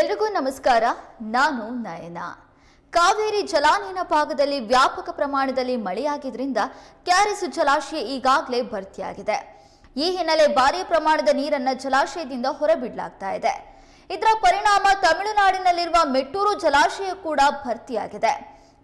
ಎಲ್ರಿಗೂ ನಮಸ್ಕಾರ. ನಾನು ನಯನ. ಕಾವೇರಿ ಜಲಾನಯನ ಭಾಗದಲ್ಲಿ ವ್ಯಾಪಕ ಪ್ರಮಾಣದಲ್ಲಿ ಮಳೆಯಾಗಿದ್ದರಿಂದ ಕ್ಯಾರಿಸ್ ಜಲಾಶಯ ಈಗಾಗಲೇ ಭರ್ತಿಯಾಗಿದೆ. ಈ ಹಿನ್ನೆಲೆ ಭಾರೀ ಪ್ರಮಾಣದ ನೀರನ್ನು ಜಲಾಶಯದಿಂದ ಹೊರಬಿಡಲಾಗ್ತಾ ಇದೆ. ಇದರ ಪರಿಣಾಮ ತಮಿಳುನಾಡಿನಲ್ಲಿರುವ ಮೆಟ್ಟೂರು ಜಲಾಶಯ ಕೂಡ ಭರ್ತಿಯಾಗಿದೆ.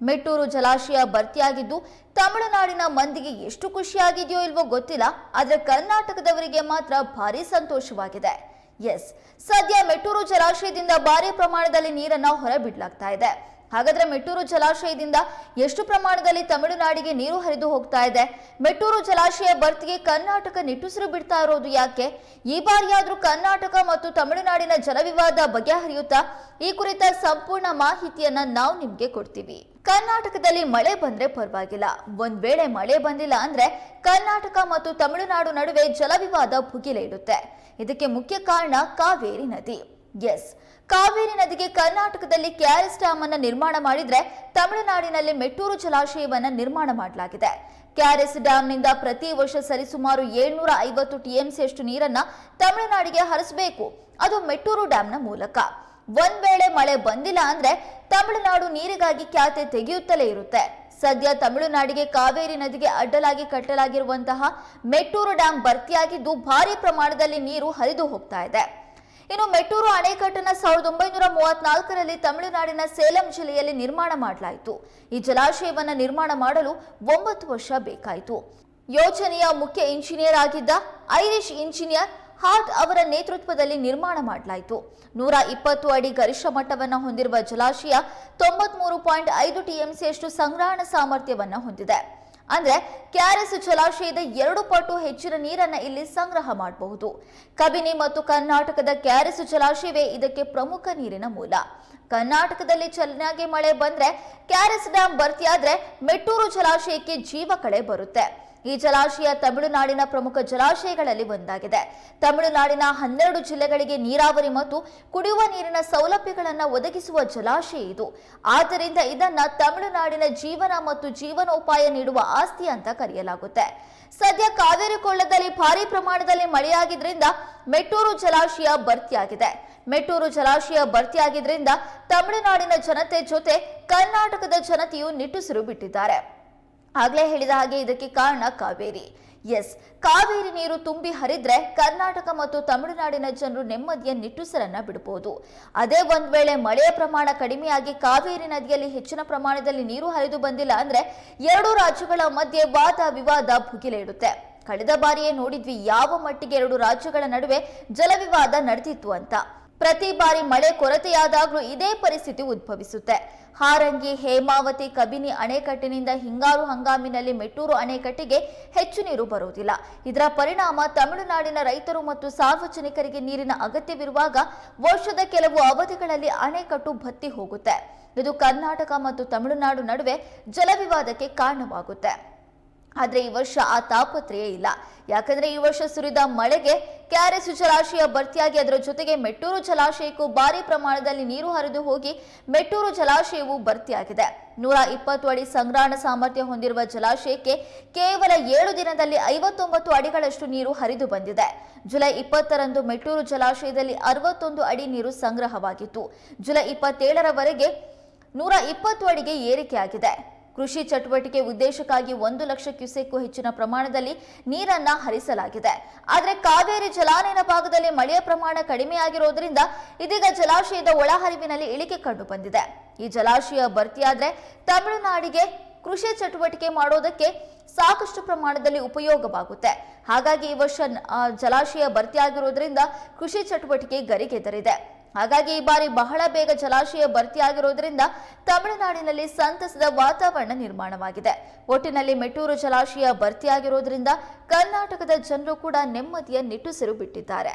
ಮೆಟ್ಟೂರು ಜಲಾಶಯ ಭರ್ತಿಯಾಗಿದ್ದು ತಮಿಳುನಾಡಿನ ಮಂದಿಗೆ ಎಷ್ಟು ಖುಷಿಯಾಗಿದೆಯೋ ಇಲ್ವೋ ಗೊತ್ತಿಲ್ಲ. ಆದರೆ ಕರ್ನಾಟಕದವರಿಗೆ ಮಾತ್ರ ಭಾರಿ ಸಂತೋಷವಾಗಿದೆ. ಎಸ್ ಸದ್ಯ ಮೆಟ್ಟೂರು ಜಲಾಶಯದಿಂದ ಭಾರಿ ಪ್ರಮಾಣದಲ್ಲಿ ನೀರನ್ನು ಹೊರಬಿಡಲಾಗ್ತಾ ಇದೆ. ಹಾಗಾದ್ರೆ ಮೆಟ್ಟೂರು ಜಲಾಶಯದಿಂದ ಎಷ್ಟು ಪ್ರಮಾಣದಲ್ಲಿ ತಮಿಳುನಾಡಿಗೆ ನೀರು ಹರಿದು ಹೋಗ್ತಾ ಇದೆ? ಮೆಟ್ಟೂರು ಜಲಾಶಯ ಭರ್ತಿಗೆ ಕರ್ನಾಟಕ ನಿಟ್ಟುಸಿರು ಬಿಡ್ತಾ ಇರೋದು ಯಾಕೆ? ಈ ಬಾರಿಯಾದ್ರೂ ಕರ್ನಾಟಕ ಮತ್ತು ತಮಿಳುನಾಡಿನ ಜಲವಿವಾದ ಬಗೆಹರಿಯುತ್ತಾ? ಈ ಕುರಿತ ಸಂಪೂರ್ಣ ಮಾಹಿತಿಯನ್ನ ನಾವು ನಿಮ್ಗೆ ಕೊಡ್ತೀವಿ. ಕರ್ನಾಟಕದಲ್ಲಿ ಮಳೆ ಬಂದ್ರೆ ಪರವಾಗಿಲ್ಲ. ಒಂದ್ ವೇಳೆ ಮಳೆ ಬಂದಿಲ್ಲ ಅಂದ್ರೆ ಕರ್ನಾಟಕ ಮತ್ತು ತಮಿಳುನಾಡು ನಡುವೆ ಜಲವಿವಾದ ಭುಗಿಲೆ ಇಡುತ್ತೆ ಇದಕ್ಕೆ ಮುಖ್ಯ ಕಾರಣ ಕಾವೇರಿ ನದಿ. ಎಸ್ ಕಾವೇರಿ ನದಿಗೆ ಕರ್ನಾಟಕದಲ್ಲಿ ಕೆಆರ್ಎಸ್ ಡ್ಯಾಮ್ ಅನ್ನು ನಿರ್ಮಾಣ ಮಾಡಿದ್ರೆ ತಮಿಳುನಾಡಿನಲ್ಲಿ ಮೆಟ್ಟೂರು ಜಲಾಶಯವನ್ನು ನಿರ್ಮಾಣ ಮಾಡಲಾಗಿದೆ. ಕೆಆರ್ಎಸ್ ಡ್ಯಾಂನಿಂದ ಪ್ರತಿ ವರ್ಷ ಸರಿಸುಮಾರು ಏಳ್ನೂರ ಐವತ್ತು ಟಿಎಂಸಿಯಷ್ಟು ನೀರನ್ನ ತಮಿಳುನಾಡಿಗೆ ಹರಿಸಬೇಕು. ಅದು ಮೆಟ್ಟೂರು ಡ್ಯಾಂನ ಮೂಲಕ. ಒಂದ್ ವೇಳೆ ಮಳೆ ಬಂದಿಲ್ಲ ಅಂದ್ರೆ ತಮಿಳುನಾಡು ನೀರಿಗಾಗಿ ಖ್ಯಾತೆ ತೆಗೆಯುತ್ತಲೇ ಇರುತ್ತೆ. ಸದ್ಯ ತಮಿಳುನಾಡಿಗೆ ಕಾವೇರಿ ನದಿಗೆ ಅಡ್ಡಲಾಗಿ ಕಟ್ಟಲಾಗಿರುವಂತಹ ಮೆಟ್ಟೂರು ಡ್ಯಾಂ ಭರ್ತಿಯಾಗಿದ್ದು ಭಾರಿ ಪ್ರಮಾಣದಲ್ಲಿ ನೀರು ಹರಿದು ಹೋಗ್ತಾ ಇದೆ. ಇನ್ನು ಮೆಟ್ಟೂರು ಅಣೆಕಟ್ಟನ್ನು ಸಾವಿರದ ಒಂಬೈನೂರ ಮೂವತ್ನಾಲ್ಕರಲ್ಲಿ ತಮಿಳುನಾಡಿನ ಸೇಲಂ ಜಿಲ್ಲೆಯಲ್ಲಿ ನಿರ್ಮಾಣ ಮಾಡಲಾಯಿತು. ಈ ಜಲಾಶಯವನ್ನು ನಿರ್ಮಾಣ ಮಾಡಲು ಒಂಬತ್ತು ವರ್ಷ ಬೇಕಾಯಿತು. ಯೋಜನೆಯ ಮುಖ್ಯ ಇಂಜಿನಿಯರ್ ಆಗಿದ್ದ ಐರಿಷ್ ಇಂಜಿನಿಯರ್ ಹಾರ್ಟ್ ಅವರ ನೇತೃತ್ವದಲ್ಲಿ ನಿರ್ಮಾಣ ಮಾಡಲಾಯಿತು. ನೂರ ಇಪ್ಪತ್ತು ಅಡಿ ಗರಿಷ್ಠ ಮಟ್ಟವನ್ನು ಹೊಂದಿರುವ ಜಲಾಶಯ ತೊಂಬತ್ಮೂರು ಪಾಯಿಂಟ್ ಐದು ಟಿಎಂಸಿಯಷ್ಟು ಸಂಗ್ರಹಣ ಸಾಮರ್ಥ್ಯವನ್ನು ಹೊಂದಿದೆ. ಅಂದ್ರೆ ಕೆಆರ್ಎಸ್ ಜಲಾಶಯದ ಎರಡು ಪಟ್ಟು ಹೆಚ್ಚಿನ ನೀರನ್ನ ಇಲ್ಲಿ ಸಂಗ್ರಹ ಮಾಡಬಹುದು. ಕಬಿನಿ ಮತ್ತು ಕರ್ನಾಟಕದ ಕೆಆರ್ಎಸ್ ಜಲಾಶಯವೇ ಇದಕ್ಕೆ ಪ್ರಮುಖ ನೀರಿನ ಮೂಲ. ಕರ್ನಾಟಕದಲ್ಲಿ ಚೆನ್ನಾಗಿ ಮಳೆ ಬಂದ್ರೆ ಕೆಆರ್ಎಸ್ ಡ್ಯಾಂ ಭರ್ತಿಯಾದ್ರೆ ಮೆಟ್ಟೂರು ಜಲಾಶಯಕ್ಕೆ ಜೀವ ಕಳೆ ಬರುತ್ತೆ. ಈ ಜಲಾಶಯ ತಮಿಳುನಾಡಿನ ಪ್ರಮುಖ ಜಲಾಶಯಗಳಲ್ಲಿ ಒಂದಾಗಿದೆ. ತಮಿಳುನಾಡಿನ ಹನ್ನೆರಡು ಜಿಲ್ಲೆಗಳಿಗೆ ನೀರಾವರಿ ಮತ್ತು ಕುಡಿಯುವ ನೀರಿನ ಸೌಲಭ್ಯಗಳನ್ನು ಒದಗಿಸುವ ಜಲಾಶಯ ಇದು. ಆದ್ದರಿಂದ ಇದನ್ನ ತಮಿಳುನಾಡಿನ ಜೀವನ ಮತ್ತು ಜೀವನೋಪಾಯ ನೀಡುವ ಆಸ್ತಿ ಅಂತ ಕರೆಯಲಾಗುತ್ತೆ. ಸದ್ಯ ಕಾವೇರಿ ಕೊಳ್ಳದಲ್ಲಿ ಭಾರಿ ಪ್ರಮಾಣದಲ್ಲಿ ಮಳೆಯಾಗಿದ್ದರಿಂದ ಮೆಟ್ಟೂರು ಜಲಾಶಯ ಭರ್ತಿಯಾಗಿದೆ. ಮೆಟ್ಟೂರು ಜಲಾಶಯ ಭರ್ತಿಯಾಗಿದ್ದರಿಂದ ತಮಿಳುನಾಡಿನ ಜನತೆ ಜೊತೆ ಕರ್ನಾಟಕದ ಜನತೆಯು ನಿಟ್ಟುಸಿರು ಬಿಟ್ಟಿದ್ದಾರೆ. ಆಗ್ಲೇ ಹೇಳಿದ ಹಾಗೆ ಇದಕ್ಕೆ ಕಾರಣ ಕಾವೇರಿ. ಎಸ್, ಕಾವೇರಿ ನೀರು ತುಂಬಿ ಹರಿದ್ರೆ ಕರ್ನಾಟಕ ಮತ್ತು ತಮಿಳುನಾಡಿನ ಜನರು ನೆಮ್ಮದಿಯ ನಿಟ್ಟುಸರನ್ನ ಬಿಡಬಹುದು ಅದೇ ಒಂದ್ ವೇಳೆ ಮಳೆಯ ಪ್ರಮಾಣ ಕಡಿಮೆಯಾಗಿ ಕಾವೇರಿ ನದಿಯಲ್ಲಿ ಹೆಚ್ಚಿನ ಪ್ರಮಾಣದಲ್ಲಿ ನೀರು ಹರಿದು ಬಂದಿಲ್ಲ ಅಂದ್ರೆ ಎರಡೂ ರಾಜ್ಯಗಳ ಮಧ್ಯೆ ವಾದ ವಿವಾದ ಭುಗಿಲೇಡುತ್ತೆ ಕಳೆದ ಬಾರಿಯೇ ನೋಡಿದ್ವಿ ಯಾವ ಮಟ್ಟಿಗೆ ಎರಡು ರಾಜ್ಯಗಳ ನಡುವೆ ಜಲವಿವಾದ ನಡೆದಿತ್ತು ಅಂತ. ಪ್ರತಿ ಬಾರಿ ಮಳೆ ಕೊರತೆಯಾದಾಗಲೂ ಇದೇ ಪರಿಸ್ಥಿತಿ ಉದ್ಭವಿಸುತ್ತೆ. ಹಾರಂಗಿ, ಹೇಮಾವತಿ, ಕಬಿನಿ ಅಣೆಕಟ್ಟಿನಿಂದ ಹಿಂಗಾರು ಹಂಗಾಮಿನಲ್ಲಿ ಮೆಟ್ಟೂರು ಅಣೆಕಟ್ಟಿಗೆ ಹೆಚ್ಚು ನೀರು ಬರುವುದಿಲ್ಲ. ಇದರ ಪರಿಣಾಮ ತಮಿಳುನಾಡಿನ ರೈತರು ಮತ್ತು ಸಾರ್ವಜನಿಕರಿಗೆ ನೀರಿನ ಅಗತ್ಯವಿರುವಾಗ ವರ್ಷದ ಕೆಲವು ಅವಧಿಗಳಲ್ಲಿ ಅಣೆಕಟ್ಟು ಭತ್ತಿ ಹೋಗುತ್ತೆ. ಇದು ಕರ್ನಾಟಕ ಮತ್ತು ತಮಿಳುನಾಡು ನಡುವೆ ಜಲವಿವಾದಕ್ಕೆ ಕಾರಣವಾಗುತ್ತೆ. ಆದ್ರೆ ಈ ವರ್ಷ ಆ ತಾಪತ್ರಯ ಇಲ್ಲ. ಯಾಕಂದ್ರೆ ಈ ವರ್ಷ ಸುರಿದ ಮಳೆಗೆ ಕೆಆರ್ಎಸ್ ಜಲಾಶಯ ಭರ್ತಿಯಾಗಿ ಅದರ ಜೊತೆಗೆ ಮೆಟ್ಟೂರು ಜಲಾಶಯಕ್ಕೂ ಭಾರಿ ಪ್ರಮಾಣದಲ್ಲಿ ನೀರು ಹರಿದು ಹೋಗಿ ಮೆಟ್ಟೂರು ಜಲಾಶಯವು ಭರ್ತಿಯಾಗಿದೆ. ನೂರ ಇಪ್ಪತ್ತು ಅಡಿ ಸಂಗ್ರಹಣ ಸಾಮರ್ಥ್ಯ ಹೊಂದಿರುವ ಜಲಾಶಯಕ್ಕೆ ಕೇವಲ ಏಳು ದಿನದಲ್ಲಿ ಐವತ್ತೊಂಬತ್ತು ಅಡಿಗಳಷ್ಟು ನೀರು ಹರಿದು ಬಂದಿದೆ. ಜುಲೈ ಇಪ್ಪತ್ತರಂದು ಮೆಟ್ಟೂರು ಜಲಾಶಯದಲ್ಲಿ ಅರವತ್ತೊಂದು ಅಡಿ ನೀರು ಸಂಗ್ರಹವಾಗಿತ್ತು. ಜುಲೈ ಇಪ್ಪತ್ತೇಳರವರೆಗೆ ನೂರ ಇಪ್ಪತ್ತು ಅಡಿಗೆ ಏರಿಕೆಯಾಗಿದೆ. ಕೃಷಿ ಚಟುವಟಿಕೆ ಉದ್ದೇಶಕ್ಕಾಗಿ ಒಂದು ಲಕ್ಷ ಕ್ಯುಸೆಕ್ಕೂ ಹೆಚ್ಚಿನ ಪ್ರಮಾಣದಲ್ಲಿ ನೀರನ್ನ ಹರಿಸಲಾಗಿದೆ. ಆದರೆ ಕಾವೇರಿ ಜಲಾನಯನ ಭಾಗದಲ್ಲಿ ಮಳೆಯ ಪ್ರಮಾಣ ಕಡಿಮೆಯಾಗಿರುವುದರಿಂದ ಇದೀಗ ಜಲಾಶಯದ ಒಳಹರಿವಿನಲ್ಲಿ ಇಳಿಕೆ ಕಂಡು ಬಂದಿದೆ ಈ ಜಲಾಶಯ ಭರ್ತಿಯಾದ್ರೆ ತಮಿಳುನಾಡಿಗೆ ಕೃಷಿ ಚಟುವಟಿಕೆ ಮಾಡೋದಕ್ಕೆ ಸಾಕಷ್ಟು ಪ್ರಮಾಣದಲ್ಲಿ ಉಪಯೋಗವಾಗುತ್ತೆ. ಹಾಗಾಗಿ ಈ ವರ್ಷ ಜಲಾಶಯ ಭರ್ತಿಯಾಗಿರುವುದರಿಂದ ಕೃಷಿ ಚಟುವಟಿಕೆ ಗರಿಗೆದರಿದೆ. ಹಾಗಾಗಿ ಈ ಬಾರಿ ಬಹಳ ಬೇಗ ಜಲಾಶಯ ಭರ್ತಿಯಾಗಿರೋದ್ರಿಂದ ತಮಿಳುನಾಡಿನಲ್ಲಿ ಸಂತಸದ ವಾತಾವರಣ ನಿರ್ಮಾಣವಾಗಿದೆ. ಒಟ್ಟಿನಲ್ಲಿ ಮೆಟ್ಟೂರು ಜಲಾಶಯ ಭರ್ತಿಯಾಗಿರುವುದರಿಂದ ಕರ್ನಾಟಕದ ಜನರು ಕೂಡ ನೆಮ್ಮದಿಯ ನಿಟ್ಟುಸಿರು ಬಿಟ್ಟಿದ್ದಾರೆ.